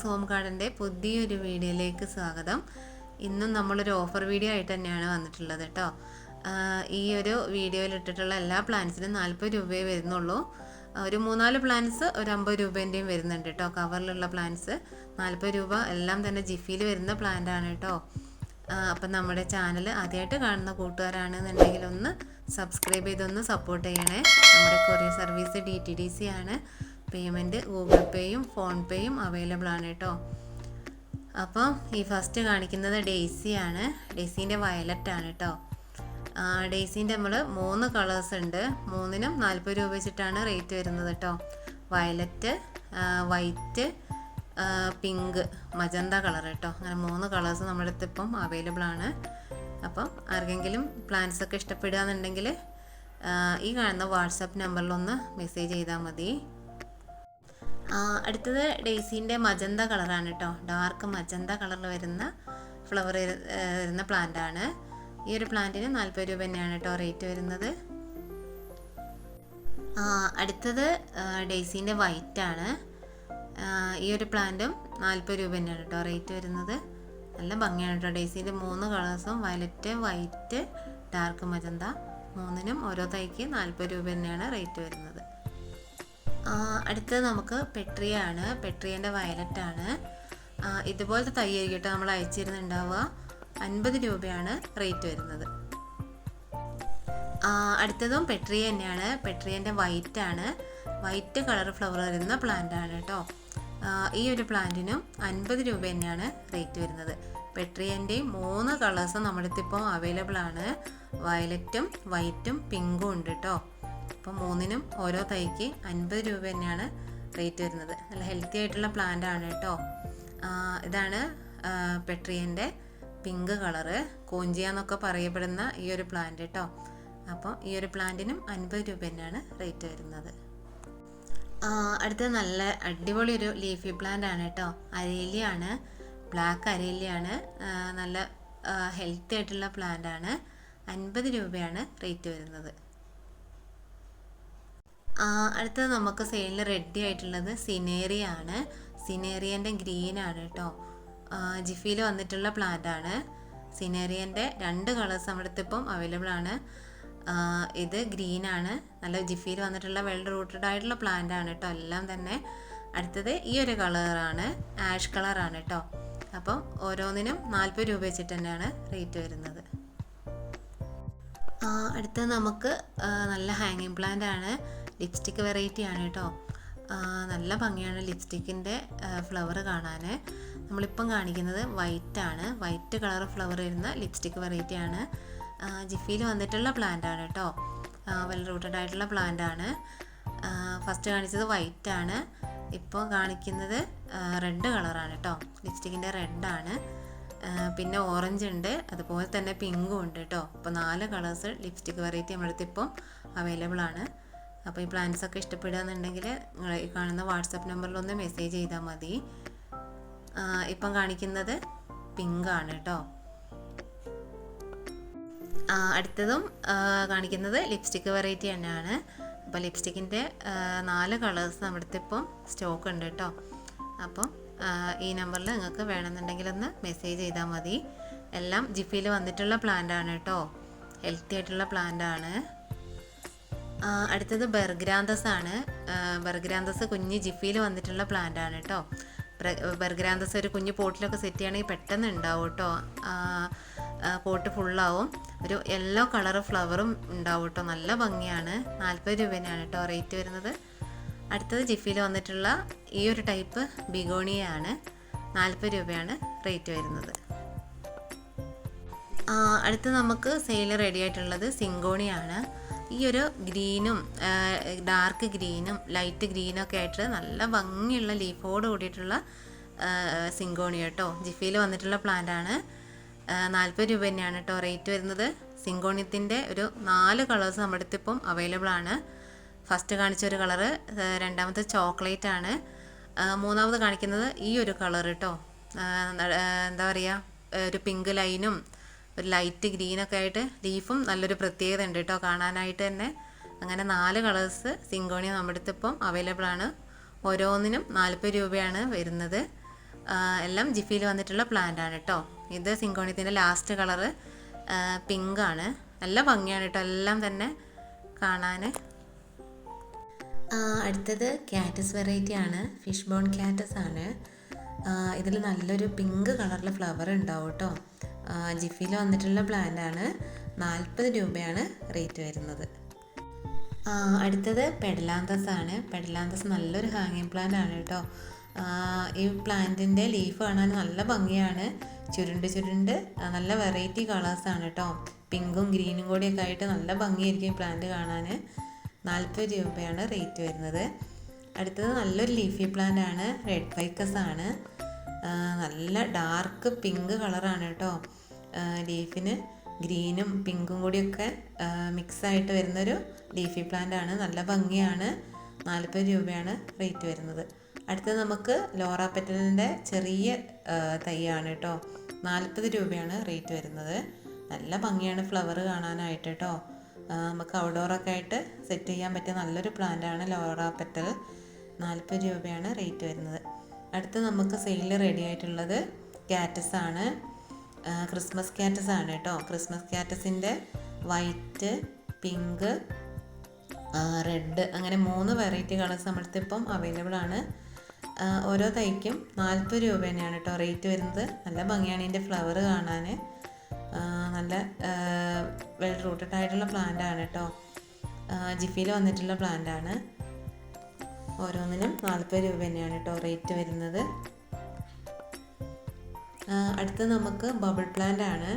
Sheeba's home ഗാർഡന്റെ പുതിയൊരു വീഡിയോയിലേക്ക് സ്വാഗതം. ഇന്നും നമ്മളൊരു ഓഫർ വീഡിയോ ആയിട്ട് തന്നെയാണ് വന്നിട്ടുള്ളത് കേട്ടോ. ഈ ഒരു വീഡിയോയിൽ ഇട്ടിട്ടുള്ള എല്ലാ പ്ലാന്റ്സിനും നാൽപ്പത് രൂപയേ വരുന്നുള്ളൂ. ഒരു മൂന്നാൽ പ്ലാന്റ്സ് ഒരു അമ്പത് രൂപേന്റെയും വരുന്നുണ്ട് കേട്ടോ. കവറിലുള്ള പ്ലാന്റ്സ് നാൽപ്പത് രൂപ. എല്ലാം തന്നെ ജിഫിയിൽ വരുന്ന പ്ലാന്റ് ആണ് കേട്ടോ അപ്പം നമ്മുടെ ചാനൽ ആദ്യമായിട്ട് കാണുന്ന കൂട്ടുകാരാണെന്നുണ്ടെങ്കിൽ ഒന്ന് സബ്സ്ക്രൈബ് ചെയ്തൊന്ന് സപ്പോർട്ട് ചെയ്യണേ. നമ്മുടെ courier service D T D C ആണ്. പേയ്മെന്റ് ഗൂഗിൾ പേയും ഫോൺ പേയും അവൈലബിൾ ആണ് കേട്ടോ. അപ്പം ഈ ഫസ്റ്റ് കാണിക്കുന്നത് ഡെയ്സിയാണ് ഡെയ്സീന്റെ വയലറ്റ് ആണ് കേട്ടോ. ഡെയ്സിന്റെ നമ്മൾ മൂന്ന് കളേഴ്സ് ഉണ്ട്. മൂന്നിനും നാൽപ്പത് രൂപ വെച്ചിട്ടാണ് റേറ്റ് വരുന്നത് കേട്ടോ. Violet white pink magenta colour കേട്ടോ. അങ്ങനെ മൂന്ന് കളേഴ്സ് നമ്മുടെ അടുത്ത് ഇപ്പം അവൈലബിൾ ആണ്. അപ്പം ആർക്കെങ്കിലും പ്ലാൻസ് ഒക്കെ ഇഷ്ടപ്പെടുകയെന്നുണ്ടെങ്കിൽ ഈ കാണുന്ന വാട്സപ്പ് നമ്പറിലൊന്ന് മെസ്സേജ് ചെയ്താൽ മതി. അടുത്തത് ഡെയ്സിന്റെ മജന്ത കളറാണ് കേട്ടോ ഡാർക്ക് മജന്ത കളറിൽ വരുന്ന ഫ്ലവർ വരുന്ന പ്ലാന്റ് ആണ്. ഈ ഒരു പ്ലാന്റിന് നാൽപ്പത് രൂപ തന്നെയാണ് കേട്ടോ റേറ്റ് വരുന്നത്. അടുത്തത് ഡെയ്സിന്റെ വൈറ്റ് ആണ്. ഈ ഒരു പ്ലാന്റും നാൽപ്പത് രൂപ തന്നെയാണ് കേട്ടോ റേറ്റ് വരുന്നത്. നല്ല ഭംഗിയാണ് കേട്ടോ ഡെയ്സിന്റെ മൂന്ന് കളേഴ്സും വയലറ്റ് വൈറ്റ് ഡാർക്ക് മജന്ത. മൂന്നിനും ഓരോ തൈക്ക് നാൽപ്പത് രൂപ തന്നെയാണ് റേറ്റ് വരുന്നത്. അടുത്തത് നമുക്ക് പെട്രിയ ആണ് പെട്രിയന്റെ വയലറ്റ് ആണ് ഇതുപോലത്തെ തൈ കേട്ടോ നമ്മൾ അയച്ചിരുന്നുണ്ടാവുക. അൻപത് രൂപയാണ് റേറ്റ് വരുന്നത്. അടുത്തതും പെട്രിയ തന്നെയാണ്. പെട്രിയന്റെ വൈറ്റ് ആണ് വൈറ്റ് കളർ ഫ്ലവർ വരുന്ന പ്ലാന്റ് ആണ് കേട്ടോ. ഈ ഒരു പ്ലാന്റിനും അൻപത് രൂപ തന്നെയാണ് റേറ്റ് വരുന്നത്. പെട്രിയന്റെ മൂന്ന് കളേഴ്സും നമ്മുടെ ഇപ്പോൾ അവൈലബിൾ ആണ്. വയലറ്റും വൈറ്റും പിങ്കും ഉണ്ട് കേട്ടോ. അപ്പോൾ മൂന്നിനും ഓരോ തൈക്ക് അൻപത് രൂപ തന്നെയാണ് റേറ്റ് വരുന്നത്. നല്ല ഹെൽത്തി ആയിട്ടുള്ള പ്ലാന്റ് ആണ് കേട്ടോ. ഇതാണ് പെട്രിയന്റെ പിങ്ക് കളറ് കോഞ്ചിയ എന്നൊക്കെ പറയപ്പെടുന്ന ഈ ഒരു പ്ലാന്റ് കേട്ടോ. അപ്പോൾ ഈ ഒരു പ്ലാന്റിനും അൻപത് രൂപ തന്നെയാണ് റേറ്റ് വരുന്നത്. അടുത്ത നല്ല അടിപൊളി ഒരു ലീഫി പ്ലാന്റ് ആണ് കേട്ടോ. അരേലിയാണ് ബ്ലാക്ക് അരേലിയാണ് നല്ല ഹെൽത്തി ആയിട്ടുള്ള പ്ലാന്റ് ആണ്. അൻപത് രൂപയാണ് റേറ്റ് വരുന്നത്. അടുത്തത് നമുക്ക് സെയിലിൽ റെഡി ആയിട്ടുള്ളത് സിനേറിയ ആണ് സിനേറിയന്റെ ഗ്രീൻ ആണ് കേട്ടോ ജിഫിയിൽ വന്നിട്ടുള്ള പ്ലാന്റ് ആണ്. സിനേറിയന്റെ രണ്ട് കളേഴ്സ് നമ്മുടെ ഇപ്പം അവൈലബിൾ ആണ്. ഇത് ഗ്രീൻ ആണ്. നല്ല ജിഫിയിൽ വന്നിട്ടുള്ള വെൽ റൂട്ടഡ് ആയിട്ടുള്ള പ്ലാന്റ് ആണ് കേട്ടോ എല്ലാം തന്നെ അടുത്തത് ഈ ഒരു കളറാണ് ആഷ് കളറാണ് കേട്ടോ അപ്പം ഓരോന്നിനും നാൽപ്പത് രൂപ വെച്ചിട്ട് തന്നെയാണ് റേറ്റ് വരുന്നത്. അടുത്തത് നമുക്ക് നല്ല ഹാങ്ങിങ് പ്ലാന്റ് ആണ്. ലിപ്സ്റ്റിക് വെറൈറ്റി ആണ് കേട്ടോ. നല്ല ഭംഗിയാണ് ലിപ്സ്റ്റിക്കിന്റെ ഫ്ലവർ കാണാൻ നമ്മളിപ്പം കാണിക്കുന്നത് വൈറ്റ് ആണ്. വൈറ്റ് കളർ ഫ്ലവർ വരുന്ന ലിപ്സ്റ്റിക് വെറൈറ്റി ആണ്. ജിഫിയിൽ വന്നിട്ടുള്ള പ്ലാന്റ് ആണ് കേട്ടോ. വെൽ റൂട്ടഡ് ആയിട്ടുള്ള പ്ലാന്റ് ആണ്. ഫസ്റ്റ് കാണിച്ചത് വൈറ്റ് ആണ്. ഇപ്പോൾ കാണിക്കുന്നത് റെഡ് കളറാണ് കേട്ടോ. ലിപ്സ്റ്റിക്കിന്റെ റെഡാണ് പിന്നെ ഓറഞ്ച് ഉണ്ട്. അതുപോലെ തന്നെ പിങ്കും ഉണ്ട് കേട്ടോ. അപ്പോൾ നാല് കളേഴ്സ് ലിപ്സ്റ്റിക് വെറൈറ്റി നമ്മുടെ ഇപ്പം അവൈലബിൾ ആണ്. അപ്പോൾ ഈ പ്ലാൻസ് ഒക്കെ ഇഷ്ടപ്പെടുകയെന്നുണ്ടെങ്കിൽ നിങ്ങൾ ഈ കാണുന്ന വാട്സപ്പ് നമ്പറിലൊന്ന് മെസ്സേജ് ചെയ്താൽ മതി. ഇപ്പം കാണിക്കുന്നത് പിങ്ക് ആണ് കേട്ടോ അടുത്തതും കാണിക്കുന്നത് ലിപ്സ്റ്റിക് വെറൈറ്റി തന്നെയാണ്. അപ്പോൾ ലിപ്സ്റ്റിക്കിന്റെ നാല് കളേഴ്സ് നമ്മുടെ ഇപ്പം സ്റ്റോക്ക് ഉണ്ട് കേട്ടോ അപ്പം ഈ നമ്പറിൽ നിങ്ങൾക്ക് വേണമെന്നുണ്ടെങ്കിൽ ഒന്ന് മെസ്സേജ് ചെയ്താൽ മതി. എല്ലാം ജിഫിയിൽ വന്നിട്ടുള്ള പ്ലാന്റ് ആണ് കേട്ടോ ഹെൽത്തി ആയിട്ടുള്ള പ്ലാന്റ് ആണ്. അടുത്തത് ബർഗ്രാന്തസ് ആണ് ബർഗ്രാന്തസ് കുഞ്ഞ് ജിഫിയിൽ വന്നിട്ടുള്ള പ്ലാന്റ് ആണ് കേട്ടോ ബർഗ്രാന്തസ് ഒരു കുഞ്ഞ് പോട്ടിലൊക്കെ സെറ്റ് ചെയ്യുകയാണെങ്കിൽ പെട്ടെന്ന് ഉണ്ടാവും കേട്ടോ പോട്ട് ഫുള്ളാവും. ഒരു യെല്ലോ കളർ ഫ്ലവറും ഉണ്ടാവും കേട്ടോ നല്ല ഭംഗിയാണ്. നാൽപ്പത് രൂപേനാണ് കേട്ടോ റേറ്റ് വരുന്നത്. അടുത്തത് ജിഫിയിൽ വന്നിട്ടുള്ള ഈ ഒരു ടൈപ്പ് ബിഗോണിയാണ് നാൽപ്പത് രൂപയാണ് റേറ്റ് വരുന്നത്. അടുത്ത് നമുക്ക് സെയിൽ റെഡി ആയിട്ടുള്ളത് സിങ്കോണിയാണ്. ഈ ഒരു ഗ്രീനും ഡാർക്ക് ഗ്രീനും ലൈറ്റ് ഗ്രീനും ഒക്കെ ആയിട്ട് നല്ല ഭംഗിയുള്ള ലീഫോട് കൂടിയിട്ടുള്ള സിങ്കോണി കേട്ടോ. ജിഫിയിൽ വന്നിട്ടുള്ള പ്ലാന്റ് ആണ്. നാൽപ്പത് രൂപ തന്നെയാണ് കേട്ടോ റേറ്റ് വരുന്നത്. സിങ്കോണിയത്തിന്റെ ഒരു നാല് കളേഴ്സ് നമ്മുടെ അടുത്ത് ഇപ്പം അവൈലബിൾ ആണ്. ഫസ്റ്റ് കാണിച്ച ഒരു കളറ് രണ്ടാമത്തെ ചോക്ലേറ്റ് ആണ്. മൂന്നാമത് കാണിക്കുന്നത് ഈ ഒരു കളർ കേട്ടോ എന്താ പറയുക ഒരു പിങ്ക് ലൈനും ഒരു ലൈറ്റ് ഗ്രീനൊക്കെ ആയിട്ട് ലീഫും നല്ലൊരു പ്രത്യേകത ഉണ്ട് കേട്ടോ കാണാനായിട്ട് തന്നെ. അങ്ങനെ നാല് കളേഴ്സ് സിങ്കോണി നമ്മുടെ അടുത്ത് ഇപ്പം അവൈലബിൾ ആണ്. ഓരോന്നിനും നാൽപ്പത് രൂപയാണ് വരുന്നത്. എല്ലാം ജിഫിയിൽ വന്നിട്ടുള്ള പ്ലാന്റ് ആണ് കേട്ടോ ഇത് സിങ്കോണിയത്തിന്റെ ലാസ്റ്റ് കളറ് പിങ്ക് ആണ്. നല്ല ഭംഗിയാണ് കേട്ടോ എല്ലാം തന്നെ കാണാൻ അടുത്തത് കാറ്റസ് വെറൈറ്റി ആണ്. ഫിഷ് ബോൺ കാറ്റസ് ആണ് ഇതിൽ നല്ലൊരു പിങ്ക് കളറിൽ ഫ്ലവർ ഉണ്ടാവും കേട്ടോ ജിഫിയിൽ വന്നിട്ടുള്ള പ്ലാന്റാണ് നാൽപ്പത് രൂപയാണ് റേറ്റ് വരുന്നത്. അടുത്തത് പെഡലാന്തസ് ആണ്. പെഡലാന്തസ് നല്ലൊരു ഹാങ്ങിങ് പ്ലാന്റ് ആണ് കേട്ടോ. ഈ പ്ലാന്റിന്റെ ലീഫ് കാണാൻ നല്ല ഭംഗിയാണ്. ചുരുണ്ട് ചുരുണ്ട് നല്ല വെറൈറ്റി കളേഴ്സ് ആണ് കേട്ടോ. പിങ്കും ഗ്രീനും കൂടിയൊക്കെ ആയിട്ട് നല്ല ഭംഗിയായിരിക്കും പ്ലാന്റ് കാണാൻ നാൽപ്പത് രൂപയാണ് റേറ്റ് വരുന്നത്. അടുത്തത് നല്ലൊരു ലീഫി പ്ലാന്റ് ആണ്. റെഡ് ഫൈക്കസ് ആണ്. നല്ല ഡാർക്ക് പിങ്ക് കളറാണ് കേട്ടോ. ലീഫിന് ഗ്രീനും പിങ്കും കൂടിയൊക്കെ മിക്സ് ആയിട്ട് വരുന്നൊരു ലീഫി പ്ലാന്റ് ആണ്. നല്ല ഭംഗിയാണ്. നാൽപ്പത് രൂപയാണ് റേറ്റ് വരുന്നത്. അടുത്തത് നമുക്ക് ലോറ പെറ്റലിന്റെ ചെറിയ തൈയാണ് കേട്ടോ നാൽപ്പത് രൂപയാണ് റേറ്റ് വരുന്നത്. നല്ല ഭംഗിയാണ് ഫ്ലവർ കാണാനായിട്ട് കേട്ടോ നമുക്ക് ഔട്ട്ഡോറൊക്കെ ആയിട്ട് സെറ്റ് ചെയ്യാൻ പറ്റിയ നല്ലൊരു പ്ലാന്റാണ് ലോറ പെറ്റൽ. നാൽപ്പത് രൂപയാണ് റേറ്റ് വരുന്നത്. അടുത്ത് നമുക്ക് സെയിൽ റെഡി ആയിട്ടുള്ളത് ക്യാറ്റസ് ആണ്. ക്രിസ്മസ് കാറ്റസ് ആണ് കേട്ടോ. ക്രിസ്മസ് കാറ്റസിന്റെ വൈറ്റ് പിങ്ക് റെഡ് അങ്ങനെ മൂന്ന് വെറൈറ്റി കളേഴ്സ് നമ്മളടുത്ത് ഇപ്പം അവൈലബിൾ ആണ് ഓരോ തൈക്കും നാൽപ്പത് രൂപ തന്നെയാണ് കേട്ടോ റേറ്റ് വരുന്നത്. നല്ല ഭംഗിയാണ് ഇതിന്റെ ഫ്ലവർ കാണാൻ നല്ല വെൽ റൂട്ടഡ് ആയിട്ടുള്ള പ്ലാന്റ് ആണ് കേട്ടോ. ജിഫിയിൽ വന്നിട്ടുള്ള പ്ലാന്റ് ആണ്. ഓരോന്നിനും നാൽപ്പത് രൂപ തന്നെയാണ് കേട്ടോ റേറ്റ് വരുന്നത്. അടുത്ത് നമുക്ക് ബബിൾ പ്ലാന്റ് ആണ്.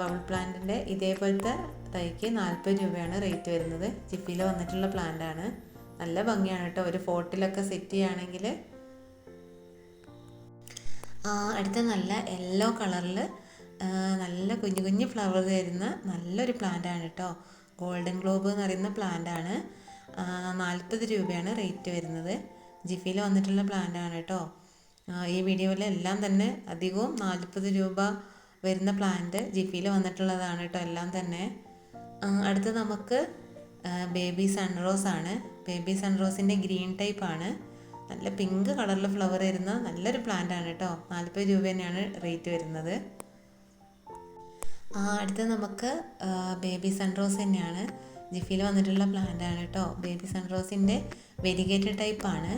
ബബിൾ പ്ലാന്റിന്റെ ഇതേപോലത്തെ തൈക്ക് നാൽപ്പത് രൂപയാണ് റേറ്റ് വരുന്നത്. ചിപ്പിയിൽ വന്നിട്ടുള്ള പ്ലാന്റ് ആണ്. നല്ല ഭംഗിയാണ് കേട്ടോ. ഒരു ഫോട്ടിലൊക്കെ സെറ്റ് ചെയ്യുകയാണെങ്കിൽ. അടുത്ത നല്ല യെല്ലോ കളറിൽ നല്ല കുഞ്ഞു കുഞ്ഞു ഫ്ലവർ തരുന്ന നല്ലൊരു പ്ലാന്റ് ആണ് കേട്ടോ. ഗോൾഡൻ ഗ്ലോബ് എന്ന് പറയുന്ന പ്ലാന്റ് ആണ്. നാൽപ്പത് രൂപയാണ് റേറ്റ് വരുന്നത്. ജിഫിയിൽ വന്നിട്ടുള്ള പ്ലാന്റ് ആണ് കേട്ടോ. ഈ വീഡിയോയിൽ എല്ലാം തന്നെ അധികവും നാൽപ്പത് രൂപ വരുന്ന പ്ലാന്റ് ജിഫിയിൽ വന്നിട്ടുള്ളതാണ് കേട്ടോ എല്ലാം തന്നെ. അടുത്ത് നമുക്ക് ബേബി സൺറോസ് ആണ്. ബേബി സൺറോസിന്റെ ഗ്രീൻ ടൈപ്പ് ആണ്. നല്ല പിങ്ക് കളറിൽ ഫ്ലവർ വരുന്ന നല്ലൊരു പ്ലാന്റ് ആണ് കേട്ടോ. നാൽപ്പത് രൂപ തന്നെയാണ് റേറ്റ് വരുന്നത്. അടുത്ത നമുക്ക് ബേബി സൺറോസ് തന്നെയാണ്. ജിഫിയിൽ വന്നിട്ടുള്ള പ്ലാന്റ് ആണ് കേട്ടോ. ബേബി സൺറോസിന്റെ വെരിഗേറ്റഡ് ടൈപ്പാണ്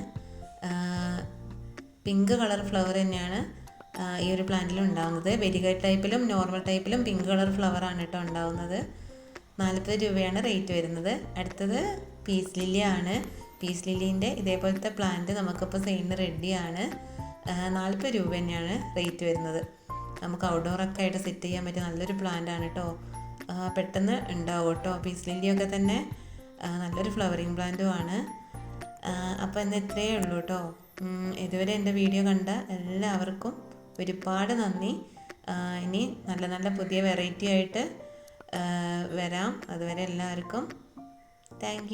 പിങ്ക് കളർ ഫ്ലവർ തന്നെയാണ് ഈ ഒരു പ്ലാന്റിൽ ഉണ്ടാകുന്നത് വെരിഗേറ്റ് ടൈപ്പിലും നോർമൽ ടൈപ്പിലും പിങ്ക് കളർ ഫ്ലവർ ആണ് കേട്ടോ ഉണ്ടാകുന്നത് നാൽപ്പത് രൂപയാണ് റേറ്റ് വരുന്നത്. അടുത്തത് പീസ് ലില്ലി ആണ്. പീസ് ലില്ലീന്റെ ഇതേപോലത്തെ പ്ലാന്റ് നമുക്കിപ്പോൾ സെയിലിന് റെഡിയാണ്. നാൽപ്പത് രൂപ തന്നെയാണ് റേറ്റ് വരുന്നത്. നമുക്ക് ഔട്ട്ഡോറൊക്കെ ആയിട്ട് സെറ്റ് ചെയ്യാൻ പറ്റിയ നല്ലൊരു പ്ലാന്റ് ആണ് കേട്ടോ. പെട്ടെന്ന് ഉണ്ടാവും കേട്ടോ. പീസ് ലില്ലിയൊക്കെ തന്നെ നല്ലൊരു ഫ്ലവറിങ് പ്ലാന്റും ആണ്. അപ്പോൾ ഇന്ന് ഇത്രയേ ഉള്ളൂ കേട്ടോ. ഇതുവരെ എന്റെ വീഡിയോ കണ്ട എല്ലാവർക്കും ഒരുപാട് നന്ദി. ഇനി നല്ല നല്ല പുതിയ വെറൈറ്റി ആയിട്ട് വരാം. അതുവരെ എല്ലാവർക്കും താങ്ക്